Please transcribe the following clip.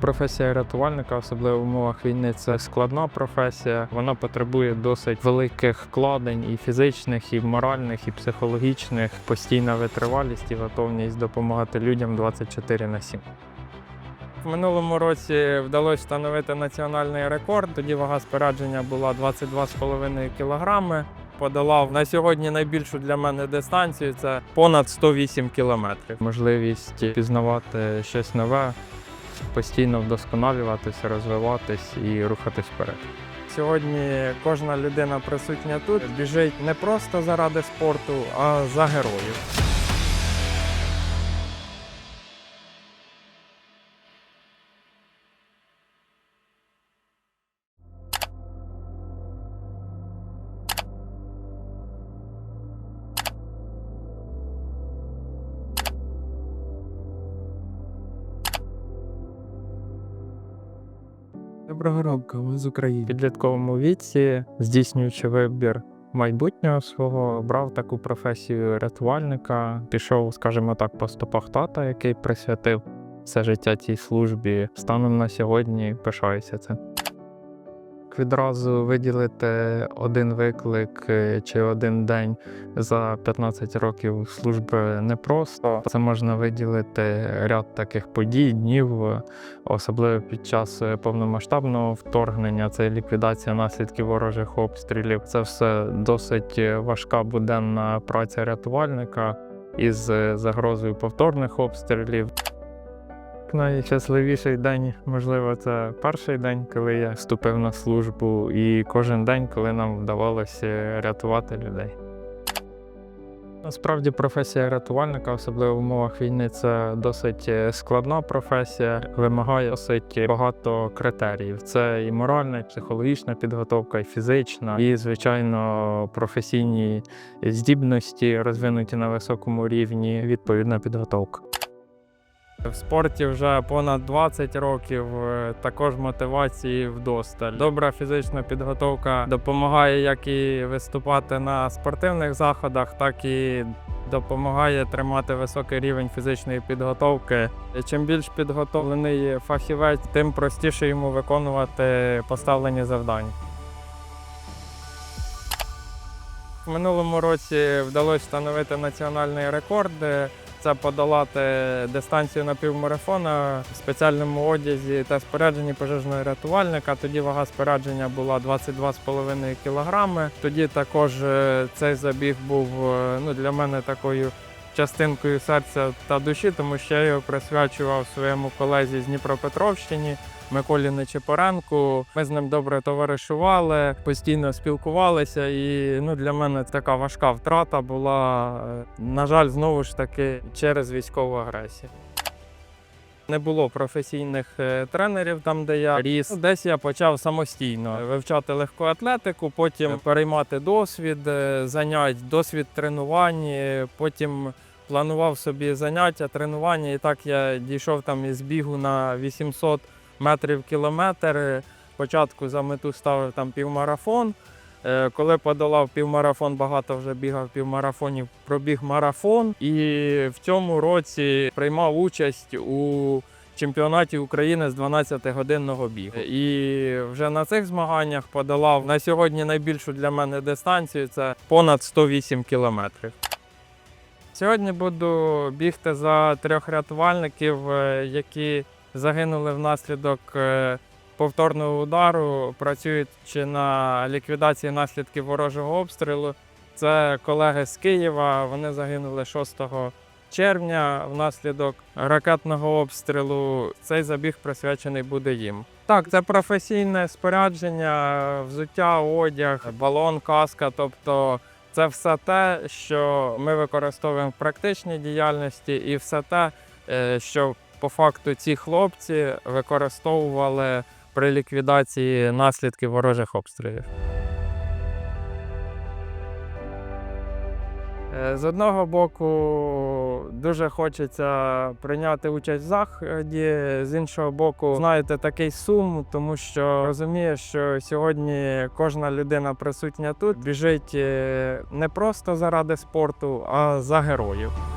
Професія рятувальника, особливо в умовах війни, це складна професія. Вона потребує досить великих вкладень і фізичних, і моральних, і психологічних, постійна витривалість і готовність допомагати людям 24 на 7. В минулому році вдалося встановити національний рекорд. Тоді вага спорядження була 22,5 кг. Подолав на сьогодні найбільшу для мене дистанцію це понад 108 кілометрів. Можливість пізнавати щось нове, постійно вдосконалюватися, розвиватись і рухатись вперед. Сьогодні кожна людина присутня тут біжить не просто заради спорту, а за героїв. Доброго ранку, ми з України. В підлітковому віці, здійснюючи вибір майбутнього свого, брав таку професію рятувальника. Пішов, скажімо так, по стопах тата, який присвятив все життя цій службі. Станом на сьогодні пишаюся цим. Відразу виділити один виклик е, чи один день за 15 років служби непросто. Це можна виділити ряд таких подій, днів, особливо під час е, повномасштабного вторгнення. Це ліквідація наслідків ворожих обстрілів. Це все досить е, важка буденна праця рятувальника із загрозою повторних обстрілів. Найщасливіший день, можливо, це перший день, коли я вступив на службу, і кожен день, коли нам вдавалося рятувати людей. Насправді професія рятувальника, особливо в умовах війни, це досить е, складна професія, вимагає досить багато критеріїв. Це і моральна, і психологічна підготовка, і фізична, і, звичайно, професійні здібності, розвинуті на високому рівні, відповідна підготовка. В спорті вже понад 20 років, е, також мотивації вдосталь. Добра фізична підготовка допомагає як і виступати на спортивних заходах, так і допомагає тримати високий рівень фізичної підготовки. Чим більш підготовлений фахівець, тим простіше йому виконувати поставлені завдання. В минулому році вдалося встановити національний рекорд. Це подолати дистанцію на півмарафона в спеціальному одязі та спорядженні пожежного рятувальника. Тоді вага спорядження була 22,5 кг. Тоді також е, цей забіг був е, ну, для мене такою частинкою серця та душі, тому що я його присвячував своєму колезі з Дніпропетровщині. Миколі Нечипоренку. Ми з ним добре товаришували, постійно спілкувалися, і ну, для мене така важка втрата була, е, на жаль, знову ж таки через військову агресію. Не було професійних е, тренерів там, де я ріс. Десь я почав самостійно вивчати легку атлетику, потім переймати досвід е, занять, досвід тренувань, е, потім планував собі заняття, тренування. І так я дійшов там із бігу на 800 метрів кілометр. Спочатку за мету ставив там півмарафон. Е, Коли подолав півмарафон, багато вже бігав півмарафонів, пробіг марафон. І в цьому році приймав участь у чемпіонаті України з 12-годинного бігу. І вже на цих змаганнях подолав на сьогодні найбільшу для мене дистанцію це понад 108 кілометрів. Сьогодні буду бігти за трьох рятувальників, е, які загинули внаслідок е, повторного удару, працюючи на ліквідації наслідків ворожого обстрілу. Це колеги з Києва. Вони загинули 6 червня внаслідок ракетного обстрілу. Цей забіг присвячений буде їм. Так, це професійне спорядження, взуття, одяг, балон, каска. Тобто це все те, що ми використовуємо в практичній діяльності, і все те, е, що по факту ці хлопці використовували при ліквідації наслідків ворожих обстрілів. З одного боку, дуже хочеться прийняти участь в заході. З іншого боку, знаєте, такий сум, тому що розумієш, що сьогодні кожна людина присутня тут біжить е, не просто заради спорту, а за героїв.